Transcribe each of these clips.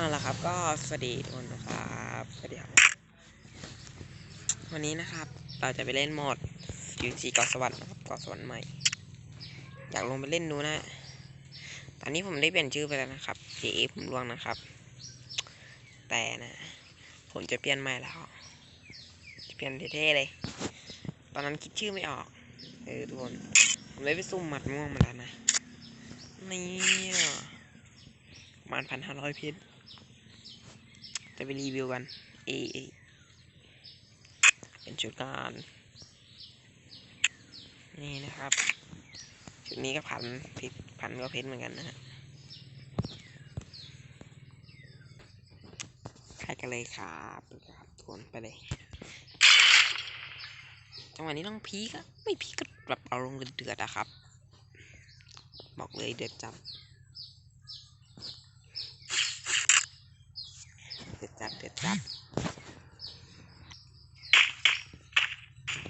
เอาละครับก็สวัสดีทุกคนนะครับสวัสดีครับวันนี้นะครับ เราจะไปเล่นโหมดยูซีเกาะสวรรค์นะครับเกาะสวรรค์ใหม่ อยากลงไปเล่นดูนะ ตอนนี้ผมได้เปลี่ยนชื่อไปแล้วนะครับ JA ผมร่วงนะครับ แต่นะ ผมจะเปลี่ยนใหม่แล้ว จะเปลี่ยนเท่ๆเลย ตอนนั้นคิดชื่อไม่ออกเออทุกคนผมเลยไปซุ่มหมัดม่วงมาแล้วนะนี่ประมาณพันห้าร้อยเพชร จะไปรีวิวกัน เอเอเป็นชุดการนี่นะครับ ชุดนี้ก็พันพชรพันก็เพชรเหมือนกันนะฮะใครกันเลยครับครับทวนไปเลยจังหวะนี้ต้องพีกอะไม่พีกก็แบบเอาลงเดือดๆอะครับ บอกเลยเดือดจับ เดือดจัดเดือดจัด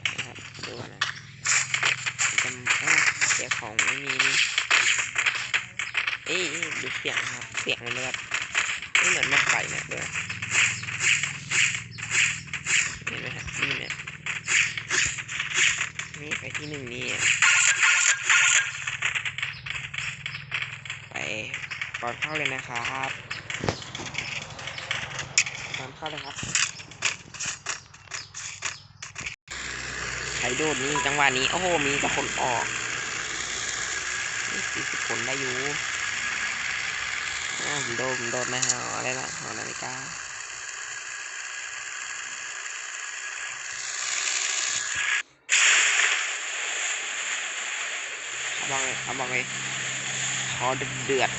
นะครับดูนะจำเสียของไม่มีนี่เอ้ยดูเสียงครับ เสียงมันแบบไม่เหมือนแม่ไก่นะเลยเห็นไหมฮะนี่เนี่ยนี่ไปที่หนึ่งนี่ไปก่อนเข้าเลยนะครับ ก่อนเข้าเลยครับใครโดดนี่จังหวะนี้ โอ้โห มีแต่คนออกนี่สี่สิบคนได้อยู่ผมโดดผมโดดนะฮะอะไรละหอนาฬิกาเอาบอกเลยเอาบอกเลยขอเดือด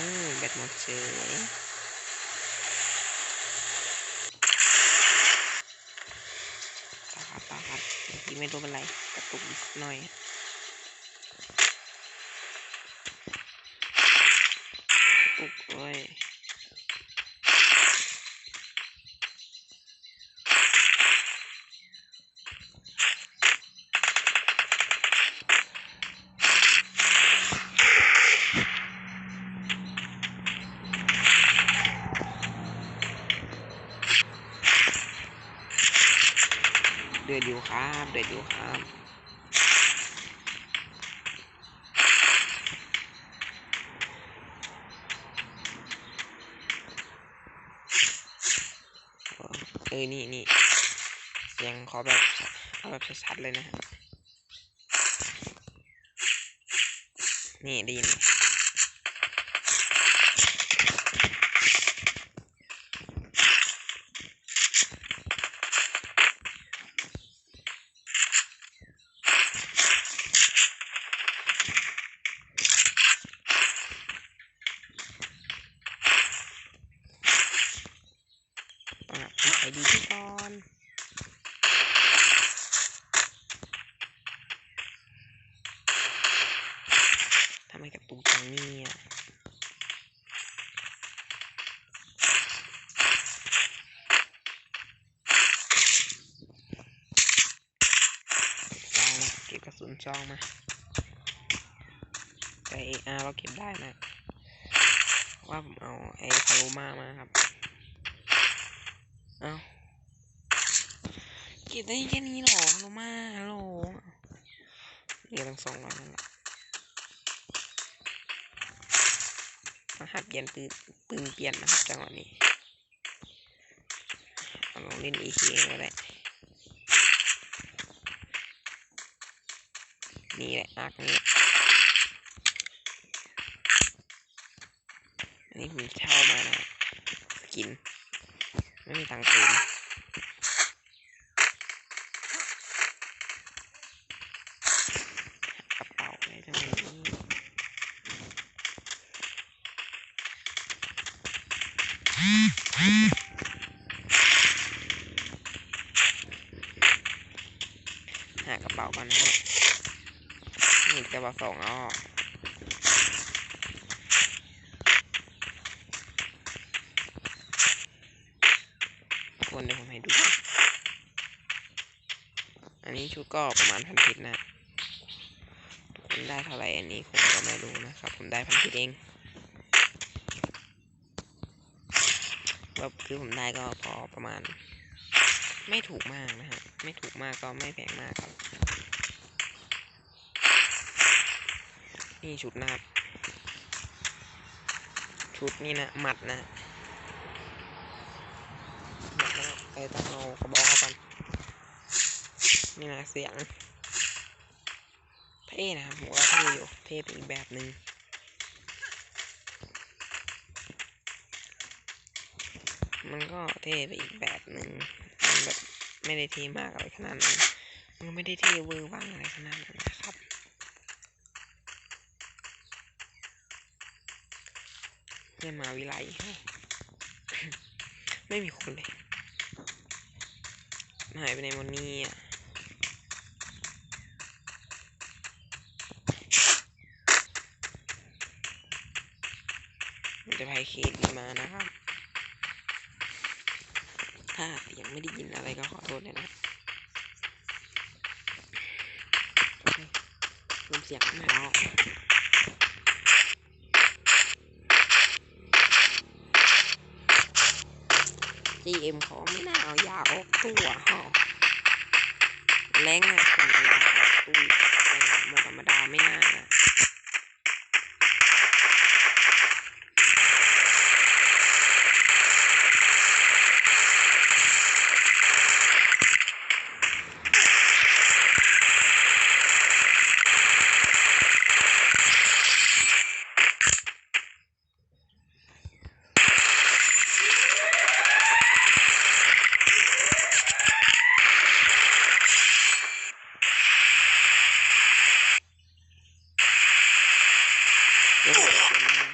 อดอืมแบตหมดเฉยตาครับตาครับเมื่อกี้ไม่รู้เป็นไรกระตุกนิดหน่อย ดอดอยู่ครับเดือดอยู่ครับเออนี่นี่เสียงขอแบบเอาแบบชัดๆเลยนะฮะนี่ได้ยินไหมต้องแบบไอดีที่ก่อนทำไมกระตุกจังเนี่ยซองมา เก็บกระสุนซองมาแต่เออาเราเก็บได้นะ ว่าผมเอาไอ้พาโลมามาครับ เอาเก็บได้แค่นี้หรอพาโลมาฮัลโหลเรียกทั้งสองวันนั่นแหละมาหัดเปลี่ยนปืนปืนเปลี่ยนนะครับจังหวะนี้เอาลองเล่นเอเคก็ได้ นี่แหละอาร์คนี้อันนี้ผมเช่ามานะกิน ไม่มีตังค์คืนกระเป๋าอะไรทั้งนี้หากระเป๋าก่อนนะครับ นี่กรเป๋าสองอ้อคนเดี๋ยวผมให้ดู อันนี้ชุดก็ประมาณพันพิษนะผมได้เท่าไหร่อันนี้ผมก็ไม่รู้นะครับ ผมได้พันพิษเองแบบคือผมได้ก็พอประมาณ ไม่ถูกมากนะฮะ ไม่ถูกมากก็ไม่แพงมากครับ นี่ชุดนับชุดนี่นะหมัดนะไปต้องเอากระบอกเข้ากันนี่นะเสียงเท่นะครับผมว่าเท่อยู่เท่เป็นอีกแบบหนึ่งมันก็เท่ไปอีกแบบหนึ่งมันแบบไม่ได้เท่มากอะไรขนาดนั้น มันไม่ได้เท่เวอร์วังอะไรขนาดนั้นนะครับ เนี่มาวิไลไม่มีคนเลยหายไปในวันนี้อะจะพายเคสดีมานะครับ ถ้าเสียงไม่ได้ยินอะไรก็ขอโทษเลยนะโอเครวมเสียงไม่เอา GM เขาไม่น่าเอายาออกตัวห่อแรงอะคนเอายาออกตัวแต่หมดธรรมดาไม่น่านะ เดี๋ยวผมจะมา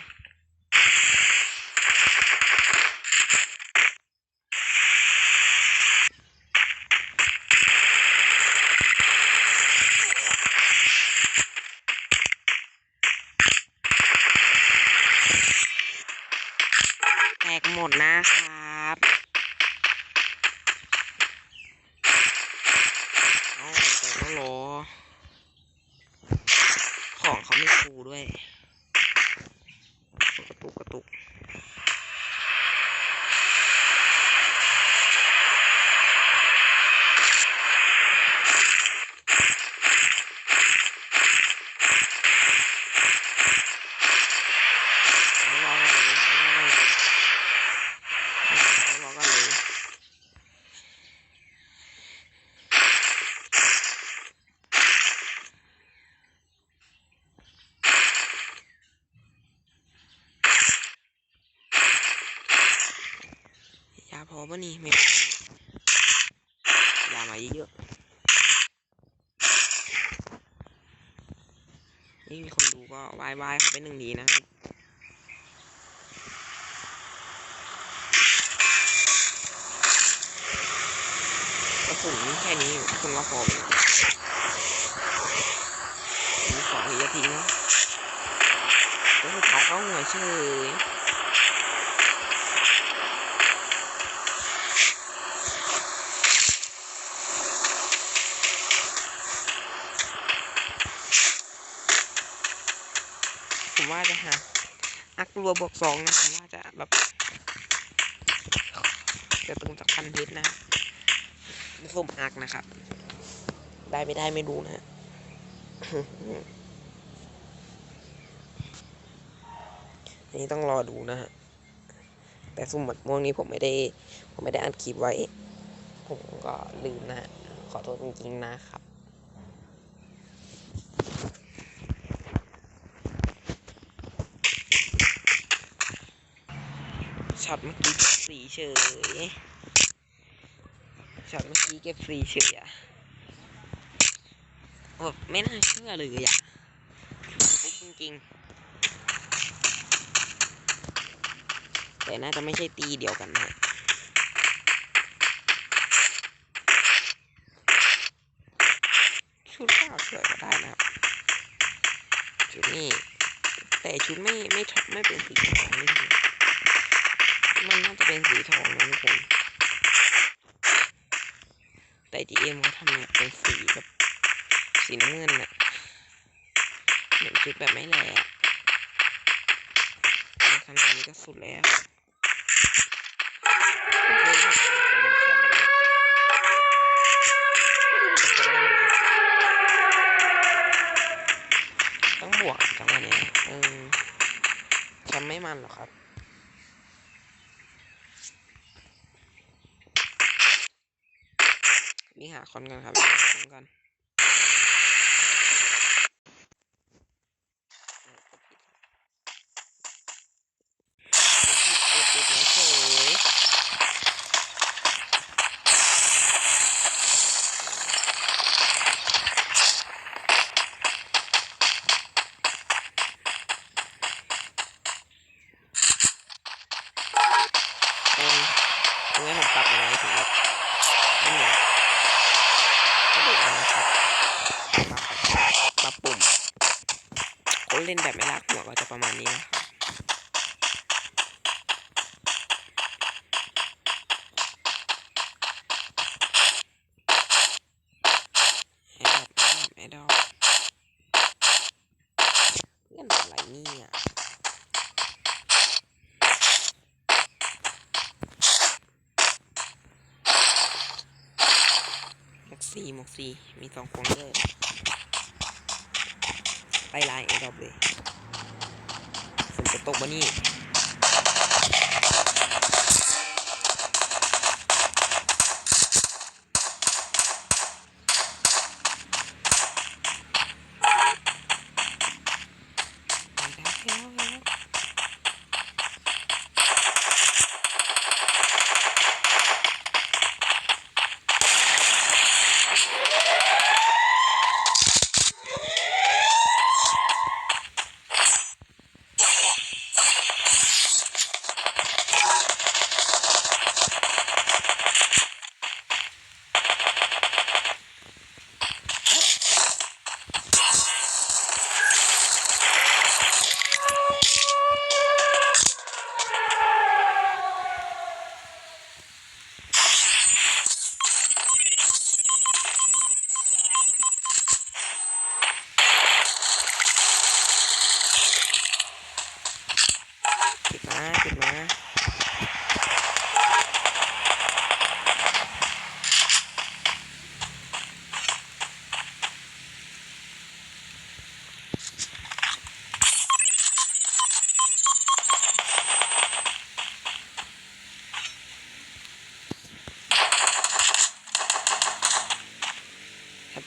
แตกหมดนะครับ เอาแต่ก็รอ ของเขาไม่ฟูด้วย กระตุกกระตุกเอารอกันเลยเอารอกันเลยเอารอกันเลยยาพ อปะนี่ไม่พอยามาเยอะนี่มีคนดูก็วายวายเขาเป็นหนึ่งดีนะครับกระสุนแค่นี้คุณว่าพอไหมมีของอีกจะทิ้งนะแล้วสุดท้ายเขาหัวเฉย ว่าจะหาอักรัวบวกสองนะผมว่าจะแบบจะตึงจากพันเพชรนะส้มอักนะครับ ได้ไม่ได้ไม่รู้นะฮะอันนี้ต้องรอดูนะฮะ แต่สุ่มหมัดม่วงนี้ผมไม่ได้ ผมไม่ได้อัดคลิปไว้ ผมก็ลืมนะฮะ ขอโทษจริงๆนะครับ ช็อตเมื่อกี้เก็บสีเฉยช็อตเมื่อกี้เก็บฟรีเฉยอะแบบไม่น่าเชื่อเลยอะปุ๊บจริงๆ แต่น่าจะไม่ใช่ตีเดียวกันนะชุดเปล่าเฉยก็ได้นะครับชุดนี้แต่ชุดไม่ไม่ไม่เป็นสีทองนี่ มันน่าจะเป็นสีทองนะทุกคนแต่แต่ GM เขาทำเป็นสีแบบสีน้ำเงินอะเหมือนชุดแบบไม่แหลกขนาดนี้ก็สุดแล้วต้องบวกจังหวะเนี้ยเออแชมป์ไม่มันหรอกครับ หาคนกันครับหาคนกันปิดปิดปิดเฉยคนตรงนี้ผมปรับยังไงถึงแบบไม่เหมือน ก็ดูเอานะครับปรับปุ่มคนเล่นแบบไม่ลากหัวก็จะประมาณนี้นะครับแอดดอปแอดดอปเพื่อนอะไรเนี่ยหมวก สี่มวกสี่มีสองฟองเลยไปไลน์เอดดอบเลยฝนจะตกบะนี่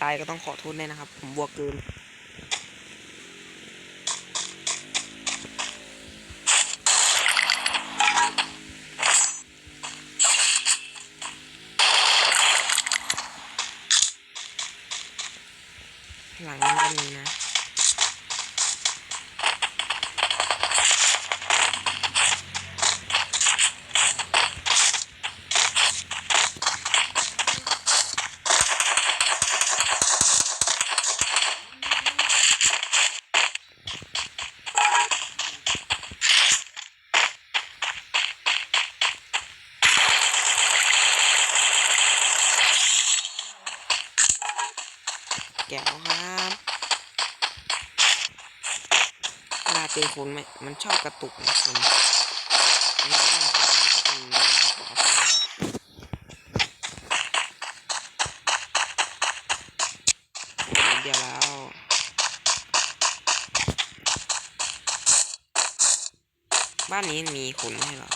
ายก็ต้องขอโทษด้วยนะครับ ผมบวกเกิน หลังนี้ก็มีนะ แก้วครับเวลาเจอคนไหมมันชอบกระตุกนะคุณไม่ชอบจะเป็นเรื่องของเขานิดเดียวแล้วบ้านนี้มีคนให้เหรอ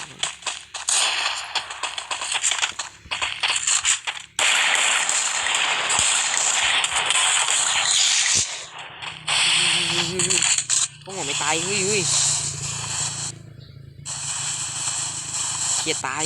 ไม่ตายเฮ้ยเฮ้ยเกียดตาย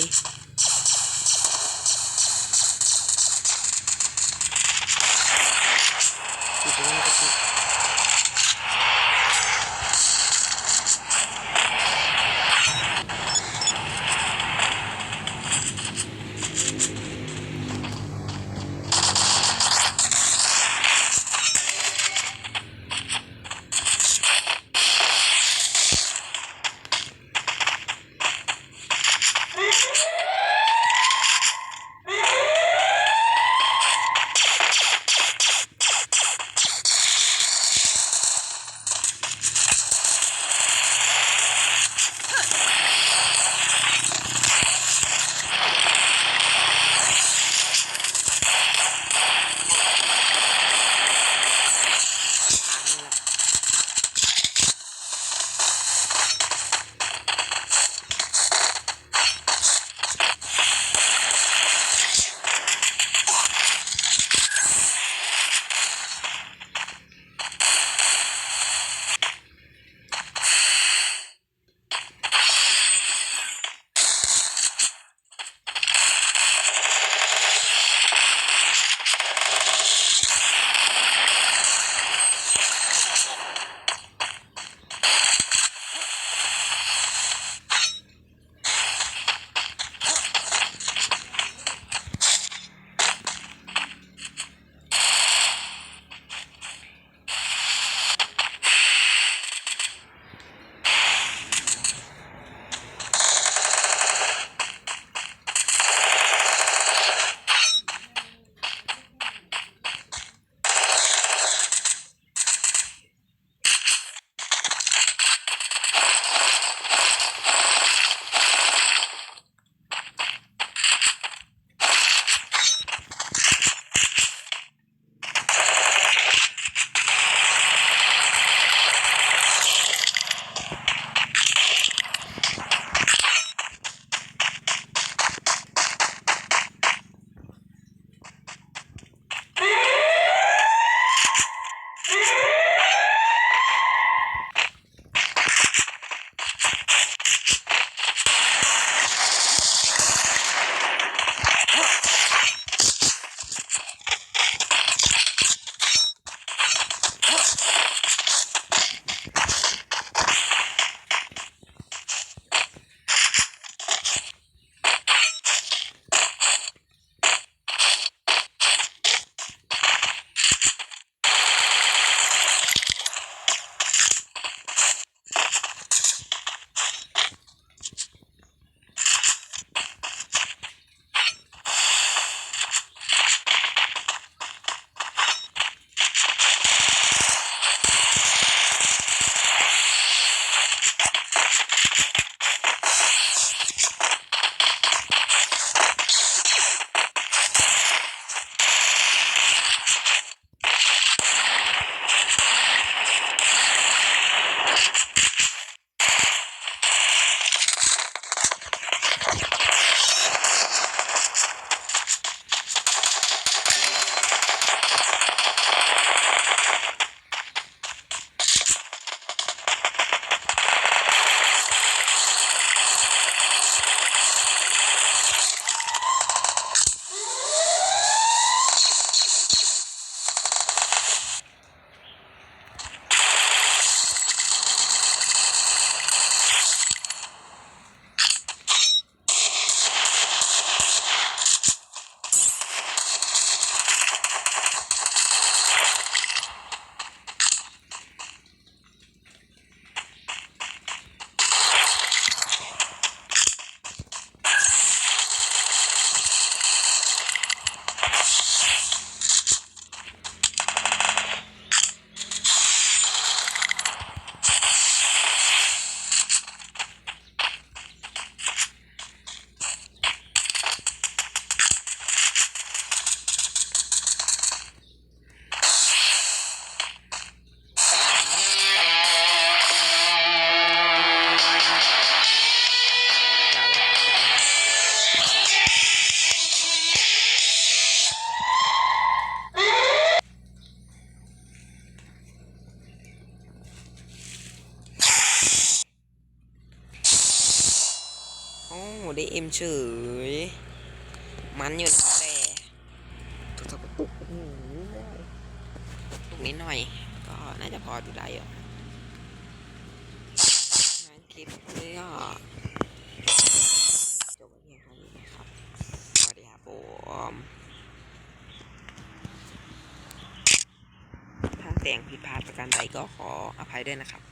ได้เอ็มเฉย มันอยู่นะครับแต่ตุกตุกตุกโอ้หตุกนิดหน่อย ก็น่าจะพอดูได้อยู่งานคลิปนี้ก็จบเพียงเท่านี้นะครับสวัสดีครับผมถ้าแต่งผิดพลาดประการใดก็ขออภัยด้วยนะครับ